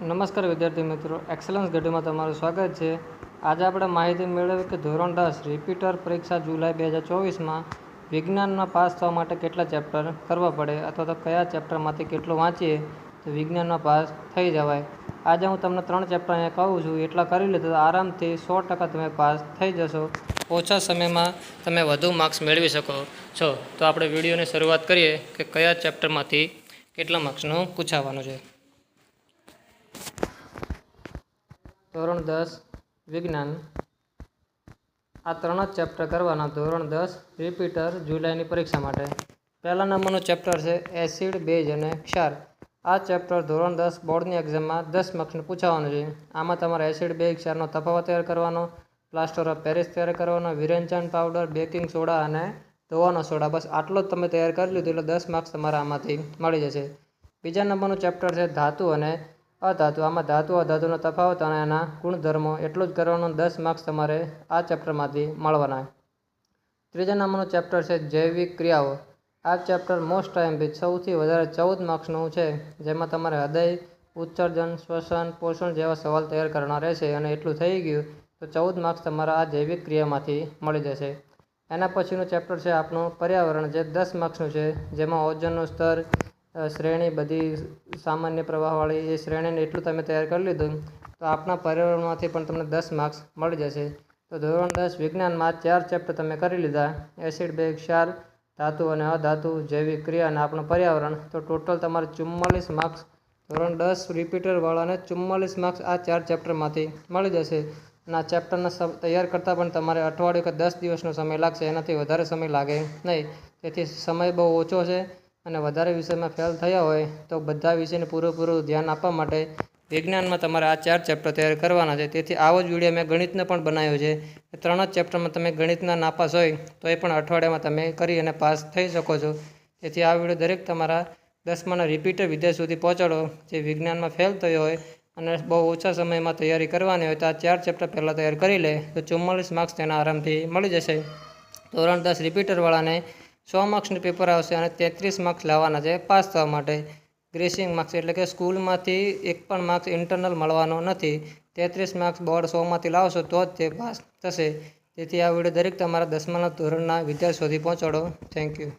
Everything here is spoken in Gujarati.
નમસ્કાર વિદ્યાર્થી મિત્રો. એક્સલન્સ ઘડીમાં તમારું સ્વાગત છે. આજે આપણે માહિતી મેળવી કે ધોરણ દસ રિપીટર પરીક્ષા જુલાઈ બે હજાર ચોવીસમાં વિજ્ઞાનમાં પાસ થવા માટે કેટલા ચેપ્ટર કરવા પડે અથવા તો કયા ચેપ્ટરમાંથી કેટલું વાંચીએ, તો વિજ્ઞાનમાં પાસ થઈ જવાય. આજે હું તમને ત્રણ ચેપ્ટર અહીંયા કહું છું. એટલા કરી લીધો તો આરામથી સો ટકા તમે પાસ થઈ જશો. ઓછા સમયમાં તમે વધુ માર્ક્સ મેળવી શકો છો. તો આપણે વિડીયોની શરૂઆત કરીએ કે કયા ચેપ્ટરમાંથી કેટલા માર્ક્સનું પૂછાવાનું છે. ધોરણ દસ, વિજ્ઞાન. આ ત્રણ જ ચેપ્ટર કરવાના ધોરણ દસ રિપીટર જુલાઈની પરીક્ષા માટે. પહેલા નંબરનું ચેપ્ટર છે એસિડ બેઝ અને ક્ષાર. આ ચેપ્ટર ધોરણ દસ બોર્ડની એક્ઝામમાં દસ માર્ક્સનું પૂછાવાનું છે. આમાં તમારે એસિડ બેઝ ક્ષારનો તફાવત તૈયાર કરવાનો પ્લાસ્ટર ઓફ પેરિસ તૈયાર કરવાનો વિરેન્ચન પાવડર બેકિંગ સોડા અને ધોવાનો સોડા બસ આટલો જ તમે તૈયાર કરી લીધું એટલે દસ માર્ક્સ તમારા આમાંથી મળી જશે. બીજા નંબરનું ચેપ્ટર છે ધાતુ અને અધાતુ આમાં ધાતુ અધાતુનો તફાવત અને એના ગુણધર્મો એટલું જ કરવાનું દસ માર્ક્સ તમારે આ ચેપ્ટરમાંથી મળવાના ત્રીજા નંબરનું ચેપ્ટર છે જૈવિક ક્રિયાઓ. આ ચેપ્ટર મોસ્ટ ટાઈમ બી સૌથી વધારે ચૌદ માર્ક્સનું છે, જેમાં તમારે હૃદય, ઉત્સર્જન, શ્વસન, પોષણ જેવા સવાલ તૈયાર કરવાના રહેશે અને એટલું થઈ ગયું તો ચૌદ માર્ક્સ તમારા આ જૈવિક ક્રિયામાંથી મળી જશે. એના પછીનું ચેપ્ટર છે આપણું પર્યાવરણ, જે દસ માર્ક્સનું છે, જેમાં ઓજનનું સ્તર શ્રેણી બધી સામાન્ય પ્રવાહવાળી એ શ્રેણીને એટલું તમે તૈયાર કરી લીધું તો આપણા પર્યાવરણમાંથી પણ તમને દસ માર્ક્સ મળી જશે. તો ધોરણ દસ વિજ્ઞાનમાં ચાર ચેપ્ટર તમે કરી લીધા, એસિડ બેગ, ક્ષાર, ધાતુ અને અધાતુ જૈવિક ક્રિયા અને આપણું પર્યાવરણ. તો ટોટલ તમારે ચુમ્માલીસ માર્ક્સ, ધોરણ દસ રિપીટરવાળાને ચુમ્માલીસ માર્ક્સ આ ચાર ચેપ્ટરમાંથી મળી જશે. આ ચેપ્ટરને તૈયાર કરતાં પણ તમારે અઠવાડિયું કે દસ દિવસનો સમય લાગશે, એનાથી વધારે સમય લાગે નહીં. તેથી સમય બહુ ઓછો છે. અને વધારે વિષયમાં ફેલ થયા હોય તો બધા વિષયને પૂરેપૂરું ધ્યાન આપવા માટે વિજ્ઞાનમાં તમારે આ ચાર ચેપ્ટર તૈયાર કરવાના છે. તેથી આવો જ વીડિયો મેં ગણિતને પણ બનાવ્યો છે. ત્રણ જ ચેપ્ટરમાં તમે ગણિતના નાપાસ હોય તો એ પણ અઠવાડિયામાં તમે કરી અને પાસ થઈ શકો છો. તેથી આ વીડિયો દરેક તમારા દસમાના રિપીટર વિદ્યાર્થી સુધી પહોંચાડો. જે વિજ્ઞાનમાં ફેલ થયો હોય અને બહુ ઓછા સમયમાં તૈયારી કરવાની હોય તો આ ચાર ચેપ્ટર પહેલાં તૈયાર કરી લે. તો ચુમ્માલીસ માર્ક્સ તેના આરામથી મળી જશે. ધોરણ દસ રિપીટરવાળાને સો માર્ક્સનું પેપર આવશે અને તેત્રીસ માર્ક્સ લાવવાના છે. પાસ થવા માટે. ગ્રેસિંગ માર્ક્સ એટલે કે સ્કૂલમાંથી એક પણ માર્ક્સ ઇન્ટરનલ મળવાનો નથી. તેત્રીસ માર્ક્સ બોર્ડ સોમાંથી લાવશો તો જ તે પાસ થશે. તેથી આ વીડિયો દરેક તમારા દસમાના ધોરણના વિદ્યાર્થી સુધી પહોંચાડો. Thank you